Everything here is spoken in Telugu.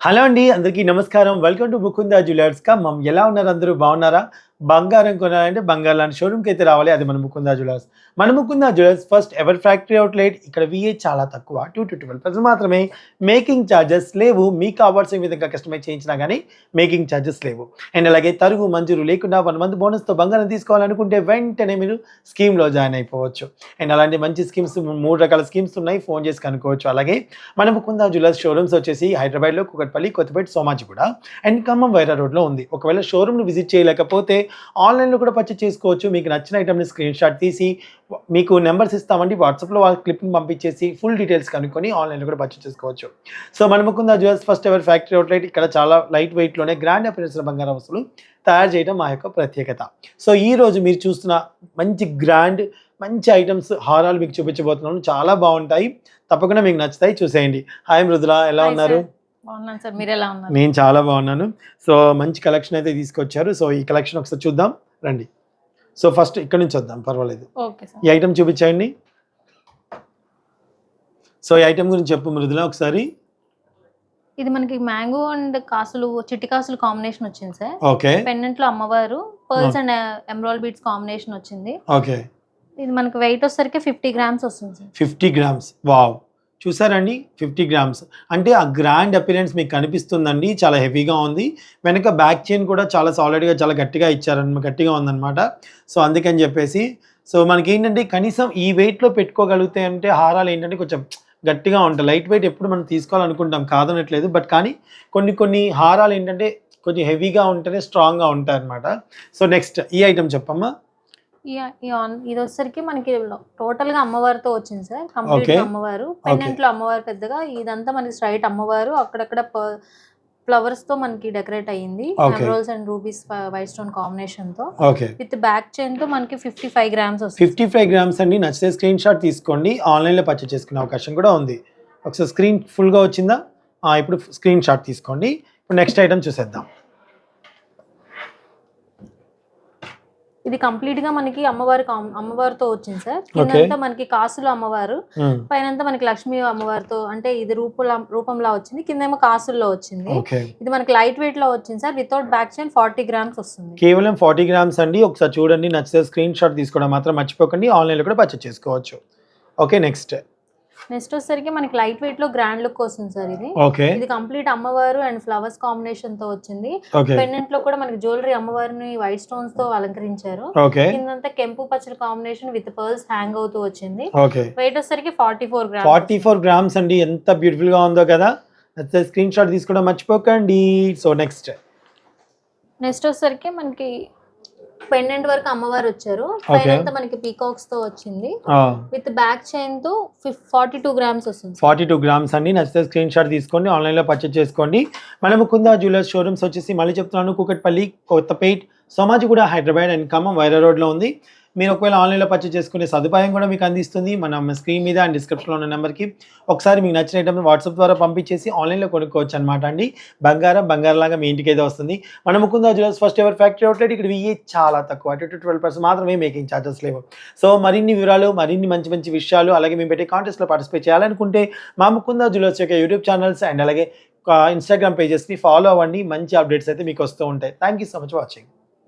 హలో అండి అందరికీ నమస్కారం. వెల్కమ్ టు ముకుందా జ్యువెలర్స్ కా మమ్ ఎలా ఉన్నారు అందరూ? బాగున్నారా? బంగారం కొనాలంటే బంగారం లాంటి షోరూమ్కి అయితే రావాలి. అది మన ముకుందా జ్యువెలర్స్ మన Mukunda jewellers first ever factory outlet ఇక్కడ విఏ చాలా తక్కువ. టూ టు ట్వెల్వ్ పర్సెంట్ మాత్రమే. మేకింగ్ ఛార్జెస్ లేవు. మీకు కావాల్సిన విధంగా కస్టమైజ్ చేయించినా కానీ మేకింగ్ ఛార్జెస్ లేవు. అండ్ అలాగే తరుగు మంజూరు లేకుండా వన్ మంత్ బోనస్తో బంగారం తీసుకోవాలనుకుంటే వెంటనే మీరు స్కీమ్లో జాయిన్ అయిపోవచ్చు. అండ్ అలాంటి మంచి స్కీమ్స్ మూడు రకాల స్కీమ్స్ ఉన్నాయి. ఫోన్ చేసి కనుక్కోవచ్చు. అలాగే మన ముకుందా జ్యువెలర్స్ షోరూమ్స్ వచ్చేసి హైదరాబాద్లో కుకట్పల్లి కొత్తపేట సోమాజిగూడ అండ్ ఖమ్మం వైరా రోడ్లో ఉంది. ఒకవేళ షోరూమ్ను విజిట్ చేయలేకపోతే ఆన్లైన్లో కూడా పర్చేస్ చేసుకోవచ్చు. మీకు నచ్చిన ఐటమ్ని స్క్రీన్ షాట్ తీసి మీకు నెంబర్స్ ఇస్తామండి వాట్సాప్లో వాళ్ళ క్లిప్ని పంపించేసి ఫుల్ డీటెయిల్స్ కనుక్కొని ఆన్లైన్లో కూడా పర్చేస్ చేసుకోవచ్చు. సో మన Mukunda jewels first ever factory outlet ఇక్కడ చాలా లైట్ వెయిట్లోనే గ్రాండ్ అపిరెన్స్ల బంగారం వస్తువులు తయారు చేయడం మా యొక్క ప్రత్యేకత. సో ఈ రోజు మీరు చూస్తున్న మంచి గ్రాండ్ మంచి ఐటమ్స్ హారాలు మీకు చూపించబోతున్నాను. చాలా బాగుంటాయి. తప్పకుండా మీకు నచ్చుతాయి. చూసేయండి. హాయ్ మృదుల. ఎలా ఉన్నారు. బాగున్నాను సార్. మీరు ఎలా ఉన్నారు? నేను చాలా బాగున్నాను. సో మంచి కలెక్షన్ అయితే తీసుకొచ్చారు. సో ఈ కలెక్షన్ ఒకసారి చూద్దాం. రండి. సో ఫస్ట్ ఇక్కడ నుంచి వద్దాం. పర్వాలేదు. ఈ ఐటమ్ చూపించండి. సో ఈ ఐటమ్ గురించి చెప్పు మృదుల ఒకసారి. ఇది మనకి మ్యాంగో అండ్ కాసులు చిట్టి కాసులు కాంబినేషన్ వచ్చింది సార్. ఓకే. పెండెంట్లో అమ్మవారు. Pearls and emerald beads combination వచ్చింది. ఓకే. ఇది మనకి వెయిట్ వచ్చేసరికి ఫిఫ్టీ గ్రామ్స్ వస్తుంది సార్. ఫిఫ్టీ గ్రామ్స్ వావ్ చూసారండి? Fifty grams. అంటే ఆ గ్రాండ్ అపిరెన్స్ మీకు కనిపిస్తుందండి. చాలా హెవీగా ఉంది. వెనక బ్యాక్ చైన్ కూడా చాలా సాలిడ్గా చాలా గట్టిగా ఇచ్చారనమాట గట్టిగా ఉందన్నమాట. సో అందుకని చెప్పేసి సో మనకి ఏంటంటే కనీసం ఈ వెయిట్లో పెట్టుకోగలిగితే అంటే హారాలు ఏంటంటే కొంచెం గట్టిగా ఉంటాయి. లైట్ వెయిట్ ఎప్పుడు మనం తీసుకోవాలనుకుంటాం కాదనట్లేదు. బట్ కానీ కొన్ని కొన్ని హారాలు ఏంటంటే కొంచెం హెవీగా ఉంటేనే స్ట్రాంగ్గా ఉంటాయి అనమాట సో నెక్స్ట్ ఈ ఐటెం చెప్పమ్మా. ఇది వచ్చేసరికి మనకి టోటల్గా అమ్మవారితో వచ్చింది సార్. కంప్లీట్. అమ్మవారు. పెండెంట్లో అమ్మవారు పెద్దగా ఇదంతా మనకి స్ట్రైట్ అమ్మవారు. అక్కడక్కడ ఫ్లవర్స్తో మనకి డెకరేట్ అయ్యింది. Emeralds and rubies white stone కాంబినేషన్తో విత్ బ్యాక్ చైన్తో మనకి fifty five grams fifty five grams అండి. నచ్చితే స్క్రీన్ షాట్ తీసుకోండి. ఆన్లైన్లో పర్చేస్ చేసుకునే అవకాశం కూడా ఉంది. ఒకసారి స్క్రీన్ ఫుల్గా వచ్చిందా? ఆ, ఇప్పుడు స్క్రీన్ షాట్ తీసుకోండి. ఇప్పుడు నెక్స్ట్ ఐటమ్ చూసేద్దాం. ఇది కంప్లీట్గా మనకి అమ్మవారి అమ్మవారితో వచ్చింది సార్. కిందంతా మనకి కాసులు అమ్మవారు. మ్మ్. పైనంతా మనకి లక్ష్మీ అమ్మవారితో అంటే ఇది రూపంలా రూపంలా వచ్చింది. కిందేమో కాసుల్లో వచ్చింది. ఇది మనకి లైట్ వెయిట్లో వచ్చింది sir. Without back chain forty grams వస్తుంది. కేవలం ఫార్టీ గ్రామ్స్ అండి. ఒకసారి చూడండి. నచ్చితే స్క్రీన్ షాట్ తీసుకోవడం మాత్రం మర్చిపోకండి. ఆన్లైన్లో కూడా పర్చేస్ చేసుకోవచ్చు. ఓకే నెక్స్ట్ నెక్స్ట్ వచ్చేసరికి మనకి లైట్ వెయిట్లో గ్రాండ్ లుక్ వస్తుంది సార్ ఇది. ఇది కంప్లీట్ అమ్మవారు అండ్ ఫ్లవర్స్ కాంబినేషన్తో వచ్చింది. పెండెంట్లో కూడా మనకి జ్యువెలరీ అమ్మవారిని వైట్ స్టోన్స్తో అలంకరించారు. కిందంతా కెంపు పచ్చల కాంబినేషన్ విత్ పర్ల్స్ హ్యాంగ్ అవుతూ వచ్చింది. వెయిట్ వచ్చేసరికి forty four grams. Forty four grams అండి. ఎంత బ్యూటిఫుల్గా ఉందో కదా. స్క్రీన్ షాట్ తీసుకోవడం మర్చిపోకండి. సో నెక్స్ట్ నెక్స్ట్ వచ్చేసరికి మనకి పెండెంట్ వరకు అమ్మవారు వచ్చారు. అంతా మనకి పీకాక్స్తో వచ్చింది విత్ బ్యాక్ చైన్తో ఫార్టీ టూ గ్రామ్స్ వస్తుంది. ఫార్టీ టూ గ్రామ్స్ అండి. నచ్చితే స్క్రీన్ షాట్ తీసుకోండి. ఆన్లైన్లో పర్చేస్ చేసుకోండి. మన ముకుందా జ్యువెలర్స్ షోరూమ్స్ వచ్చేసి మళ్ళీ చెప్తున్నాను. కూకట్పల్లి కొత్తపేట్ సోమాజిగూడ హైదరాబాద్ అండ్ ఖమ్మం వైరా రోడ్లో ఉంది. మీరు ఒకవేళ ఆన్లైన్లో పర్చేజ్ చేసుకునే సదుపాయం కూడా మీకు అందిస్తుంది. మన స్క్రీన్ మీద అండ్ డిస్క్రిప్షన్లో ఉన్న నెంబర్కి ఒకసారి మీకు నచ్చిన ఐటమ్ వాట్సాప్ ద్వారా పంపించేసి ఆన్లైన్లో కొనుక్కోవచ్చు అనమాట అండి. బంగారం బంగారం లాగా మీ ఇంటికి అయితే వస్తుంది. మన Mukunda jewels first ever factory outlet ఇక్కడ విఏ చాలా తక్కువ. అటు టు ట్వెల్వ్ పర్సెంట్ మాత్రమే మేకింగ్ ఛార్జెస్ లేవు. సో మరిన్ని వివరాలు మరిన్ని మంచి మంచి విషయాలు అలాగే మేము పెట్టే కాంటెస్ట్లో పార్టిసిపేట్ చేయాలనుకుంటే మా ముకుందా జ్యువెల్స్ యొక్క యూట్యూబ్ ఛానల్స్ అండ్ అలాగే ఇన్స్టాగ్రామ్ పేజెస్ని ఫాలో అవ్వండి. మంచి అప్డేట్స్ అయితే మీకు వస్తూ ఉంటాయి. Thank you so much watching